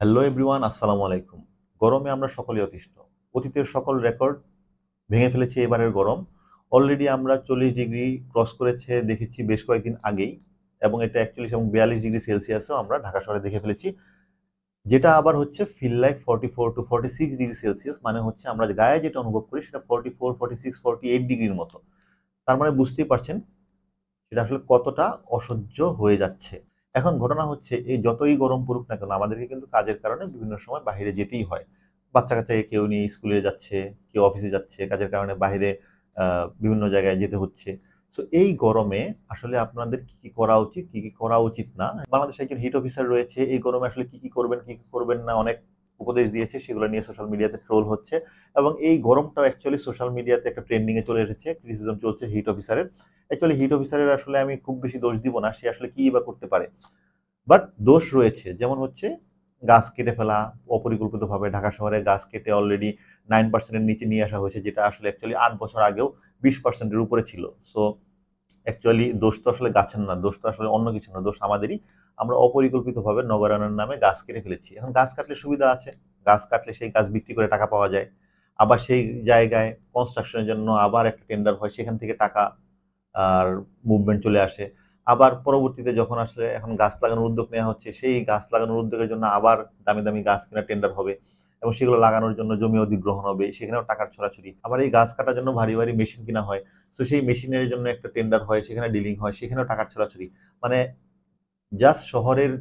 Hello everyone, আসসালামু আলাইকুম। গরমে আমরা সকলে অতিষ্ঠ। অতীতের সকল রেকর্ড ভেঙে ফেলেছে, এবারের গরম। অলরেডি আমরা চল্লিশ ডিগ্রি ক্রস করেছে, দেখেছি বেশ কয়েকদিন আগেই, এবং এটা একচল্লিশ এবং বিয়াল্লিশ ডিগ্রি সেলসিয়াসও আমরা ঢাকা শহরে দেখে ফেলেছি। যেটা আবার হচ্ছে feel like forty four to forty six degree Celsius মানে হচ্ছে আমরা গায়ে যেটা অনুভব করি সেটা forty four forty six forty eight ডিগ্রির মতো। তার মানে বুঝতেই পারছেন, সেটা আসলে কতটা অসহ্য হয়ে যাচ্ছে। এখন ঘটনা হচ্ছে, এই যতই গরম পড়ুক না কেন, আমাদেরকে কিন্তু কাজের কারণে বিভিন্ন সময় বাইরে যেতেই হয়। বাচ্চা কাচ্চাকে কেউ নিয়ে স্কুলে যাচ্ছে, কেউ অফিসে যাচ্ছে, কাজের কারণে বাইরে বিভিন্ন জায়গায় যেতে হচ্ছে। সো এই গরমে আসলে আপনাদের কি কি করা উচিত, কি কি করা উচিত না? বাংলাদেশে একজন হিট অফিসার রয়েছে, এই গরমে আসলে কি কি করবেন, কি কি করবেন না, অনেক উপদেশ দিয়েছে, সেগুলো নিয়ে সোশ্যাল মিডিয়াতে ট্রোল হচ্ছে এবং এই গরমটাও অ্যাকচুয়ালি সোশ্যাল মিডিয়াতে একটা ট্রেন্ডিংয়ে চলে এসেছে ক্রিটিসিজম চলছে হিট অফিসারের অ্যাকচুয়ালি হিট অফিসারের আসলে আমি খুব বেশি দোষ দিব না, সে আসলে কী বা করতে পারে। বাট দোষ রয়েছে, যেমন হচ্ছে গাছ কেটে ফেলা, অপরিকল্পিতভাবে ঢাকা শহরে গাছ কেটে অলরেডি নাইন পার্সেন্টের নিচে নিয়ে আসা হয়েছে, যেটা আসলে অ্যাকচুয়ালি আট বছর আগেও বিশ পার্সেন্টের উপরে ছিল। সো অ্যাকচুয়ালি দোষ তো আসলে গাছের না, দোষ তো আসলে অন্য কিছু না, দোষ আমাদেরই। আমরা অপরিকল্পিতভাবে নগরায়নের নামে গাছ কেটে ফেলেছি। এখন গাছ কাটলে সুবিধা আছে। গাছ কাটলে সেই গাছ বিক্রি করে টাকা পাওয়া যায়। আবার সেই জায়গায় কনস্ট্রাকশনের জন্য আবার একটা টেন্ডার হয়, সেখান থেকে টাকা আর মুভমেন্ট চলে আসে। আবার পরবর্তীতে যখন আসলে এখন গাছ লাগানোর উদ্যোগ নেওয়া হচ্ছে, সেই গাছ লাগানোর উদ্যোগের জন্য আবার দামি দামি গাছ কেনার টেন্ডার হবে এবং সেগুলো লাগানোর জন্য জমি অধিগ্রহণ হবে, সেখানেও টাকার ছড়াছড়ি। আবার এই গাছ কাটার জন্য ভারী ভারী মেশিন কিনা হয় তো সেই মেশিনের জন্য একটা টেন্ডার হয়, সেখানে ডিলিং হয়, সেখানেও টাকার ছড়াছড়ি। মানে জাস্ট শহরের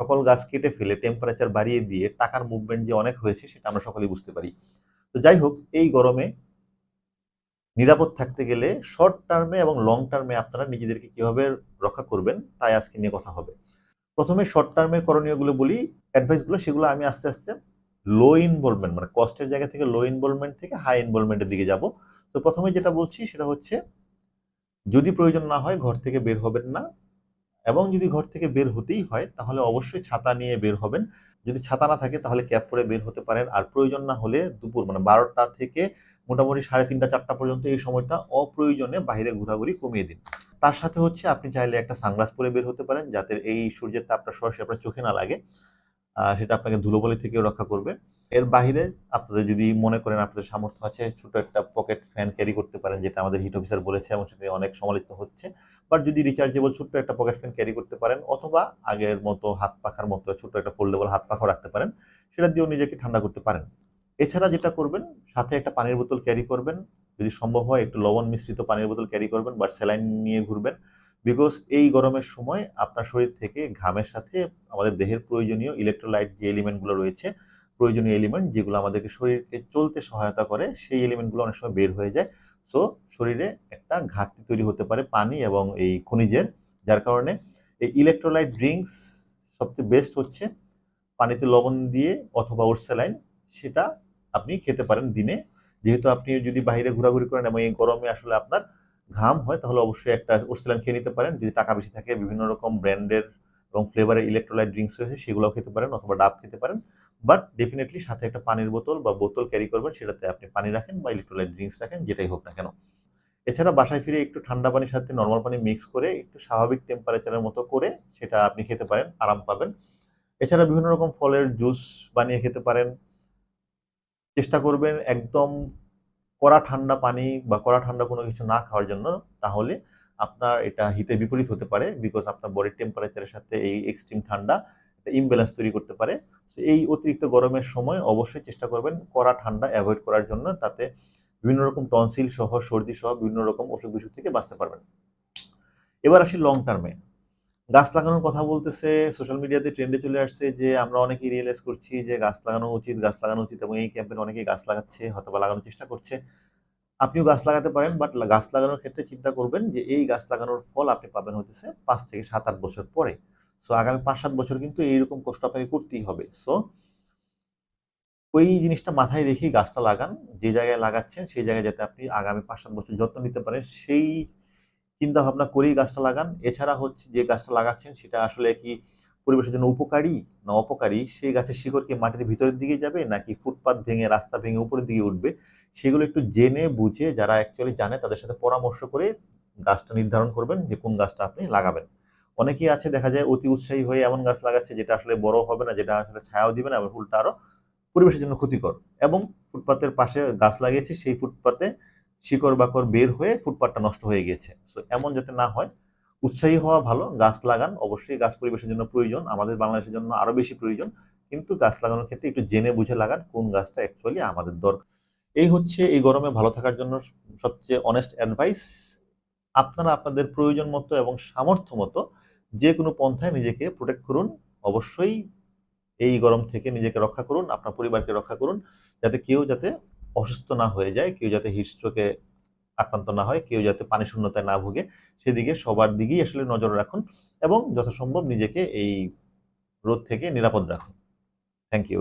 সকল গাছ কেটে ফেলে টেম্পারেচার বাড়িয়ে দিয়ে টাকার মুভমেন্ট যে অনেক হয়েছে, সেটা আমরা সকলেই বুঝতে পারি। তো যাই হোক, এই গরমে নিরাপদ থাকতে গেলে শর্ট টার্মে এবং লং টার্মে আপনারা নিজেদেরকে কীভাবে রক্ষা করবেন, তাই আজকে নিয়ে কথা হবে। প্রথমে শর্ট টার্মের করণীয়গুলো বলি অ্যাডভাইসগুলো সেগুলো আমি আস্তে আস্তে লো ইনভলভমেন্ট মানে কস্টের জায়গা থেকে লো ইনভলভমেন্ট থেকে হাই ইনভলভমেন্টের দিকে যাব। তো প্রথমে যেটা বলছি সেটা হচ্ছে, যদি প্রয়োজন না হয় ঘর থেকে বের হবেন না এবং যদি ঘর থেকে বের হতেই হয়, তাহলে অবশ্যই ছাতা নিয়ে বের হবেন। যদি ছাতা না থাকে তাহলে ক্যাব পরে বের হতে পারেন। আর প্রয়োজন না হলে দুপুর মানে বারোটা থেকে মোটামুটি সাড়ে তিনটা, চারটা পর্যন্ত এই সময়টা অপ্রয়োজনে বাইরে ঘোরাঘুরি কমিয়ে দিন। তার সাথে হচ্ছে আপনি চাইলে একটা সানগ্লাস পরে বের হতে পারেন, যাতে এই সূর্যের তাপটা সরাসরি আপনার চোখে না লাগে। সেটা আপনাকে ধুলোবলি থেকেও রক্ষা করবে। এর বাইরে আপনাদের যদি মনে করেন আপনাদের সামর্থ্য আছে, ছোট একটা পকেট ফ্যান ক্যারি করতে পারেন, যেটা আমাদের হিট অফিসার বলেছে, এবং সেটা অনেক সমালোচিত হচ্ছে। বাট যদি রিচার্জেবল ছোট্ট একটা পকেট ফ্যান ক্যারি করতে পারেন, অথবা আগের মতো হাত পাখার মতো ছোট্ট একটা ফোল্ডেবল হাত পাখাও রাখতে পারেন, সেটা দিয়েও নিজেকে ঠান্ডা করতে পারেন। এছাড়া যেটা করবেন, সাথে একটা পানির বোতল ক্যারি করবেন। যদি সম্ভব হয়, একটু লবণ মিশ্রিত পানির বোতল ক্যারি করবেন বা স্যালাইন নিয়ে ঘুরবেন। বিকজ এই গরমের সময় আপনার শরীর থেকে ঘামের সাথে আমাদের দেহের প্রয়োজনীয় ইলেকট্রোলাইট যে এলিমেন্টগুলো রয়েছে, প্রয়োজনীয় এলিমেন্ট যেগুলো আমাদেরকে শরীরকে চলতে সহায়তা করে, সেই এলিমেন্টগুলো অনেক সময় বের হয়ে যায়। সো শরীরে একটা ঘাটতি তৈরি হতে পারে পানি এবং এই খনিজের, যার কারণে এই ইলেকট্রোলাইট ড্রিঙ্কস সবচেয়ে বেস্ট হচ্ছে পানিতে লবণ দিয়ে অথবা ওরসেলাইন সেটা আপনি খেতে পারেন দিনে। যেহেতু আপনি যদি বাইরে ঘোরাঘুরি করেন এবং এই গরমে আসলে আপনার ঘাম হয়, তাহলে অবশ্যই একটা ওরসেলাইন খেয়ে নিতে পারেন। যদি টাকা বেশি থাকে, বিভিন্ন রকম ব্র্যান্ডের এবং ফ্লেভারের ইলেকট্রোলাইট ড্রিঙ্কস রয়েছে, সেগুলোও খেতে পারেন অথবা ডাব খেতে পারেন। বাট ডেফিনেটলি সাথে একটা পানির বোতল বা বোতল ক্যারি করবেন, সেটাতে আপনি পানি রাখেন বা ইলেকট্রোলাইট ড্রিঙ্কস রাখেন, যেটাই হোক না কেন। এছাড়া বাসায় ফিরে একটু ঠান্ডা পানির সাথে নর্মাল পানি মিক্স করে একটু স্বাভাবিক টেম্পারেচারের মতো করে সেটা আপনি খেতে পারেন, আরাম পাবেন। এছাড়া বিভিন্ন রকম ফলের জুস বানিয়ে খেতে পারেন। চেষ্টা করবেন একদম কড়া ঠান্ডা পানি বা কড়া ঠান্ডা কোনো কিছু না খাওয়ার জন্য, তাহলে আপনার এটা হিতে বিপরীত হতে পারে বিকজ আপনার বডির টেম্পারেচারের সাথে এই এক্সট্রিম ঠান্ডা ইমব্যালেন্স তৈরি করতে পারে। সো এই অতিরিক্ত গরমের সময় অবশ্যই চেষ্টা করবেন কড়া ঠান্ডা অ্যাভয়েড করার জন্য, তাতে বিভিন্ন রকম টনসিল সহ, সর্দি সহ বিভিন্ন রকম অসুখ বিসুখ থেকে বাঁচতে পারবেন। এবার আসি লং টার্মে গাছ লাগানোর কথা বলতেছে সোশ্যাল মিডিয়াতে ট্রেন্ডে চলে আসছে যে আমরা অনেকেই রিয়েলাইজ করছি যে গাছ লাগানো উচিত, গাছ লাগানো উচিত এবং এই ক্যাম্পেইন অনেকেই গাছ লাগাচ্ছে, হয়তো বা লাগানোর চেষ্টা করছে। আপনিও গাছ লাগাতে পারেন বাট গাছ লাগানোর ক্ষেত্রে চিন্তা করবেন যে এই গাছ লাগানোর ফল আপনি পাবেন হতেছে পাঁচ থেকে সাত, আট বছর পরে। সো আগামী পাঁচ, সাত বছর কিন্তু এইরকম কষ্ট আপনাকে করতেই হবে। সো ওই জিনিসটা মাথায় রেখেই গাছটা লাগান, যে জায়গায় লাগাচ্ছেন সেই জায়গায় যাতে আপনি আগামী পাঁচ, সাত বছর যত্ন নিতে পারেন, সেই চিন্তা ভাবনা করেই গাছটা লাগান। এছাড়া হচ্ছে যে গাছটা লাগাচ্ছেন সেটা আসলে কি পরিবেশের জন্য উপকারী না অপকারী? সেই গাছের শিকড় কি মাটির ভিতরের দিকে যাবে নাকি ফুটপাত ভেঙে, রাস্তা ভেঙে উপরের দিকে উঠবে? সেগুলো একটু জেনে বুঝে যারা অ্যাকচুয়ালি জানে তাদের সাথে পরামর্শ করে গাছটা নির্ধারণ করবেন যে কোন গাছটা আপনি লাগাবেন। অনেকেই আছে দেখা যায় অতি উৎসাহী হয়ে এমন গাছ লাগাচ্ছে যেটা আসলে বড় হবে না, যেটা আসলে ছায়াও দিবে না এবং উল্টা আরও পরিবেশের জন্য ক্ষতিকর। এবং ফুটপাতের পাশে গাছ লাগিয়েছে, সেই ফুটপাতে শিকড় বাকড় বের হয়ে ফুটপাতটা নষ্ট হয়ে গিয়েছে সো এমন যাতে না হয়, উৎসাহী হওয়া ভালো, গাছ লাগান, অবশ্যই গাছ পরিবেশের জন্য প্রয়োজন, আমাদের বাংলাদেশের জন্য আরও বেশি প্রয়োজন, কিন্তু গাছ লাগানোর ক্ষেত্রে একটু জেনে বুঝে লাগান কোন গাছটা অ্যাকচুয়ালি আমাদের দরকার। এই হচ্ছে এই গরমে ভালো থাকার জন্য সবচেয়ে অনেস্ট অ্যাডভাইস আপনারা আপনাদের প্রয়োজন মতো এবং সামর্থ্য মতো যে কোনো পন্থায় নিজেকে প্রোটেক্ট করুন। অবশ্যই এই গরম থেকে নিজেকে রক্ষা করুন, আপনার পরিবারকে রক্ষা করুন, যাতে কেউ যাতে অসুস্থ না হয়ে যায়, কেউ যাতে হিটস্ট্রোকে আক্রান্ত না হয়, কেউ যাতে পানি শূন্যতায় না ভুগে, সেদিকে সবার দিকেই আসলে নজর রাখুন এবং যথাসম্ভব নিজেকে এই রোদ থেকে নিরাপদ রাখুন। Thank you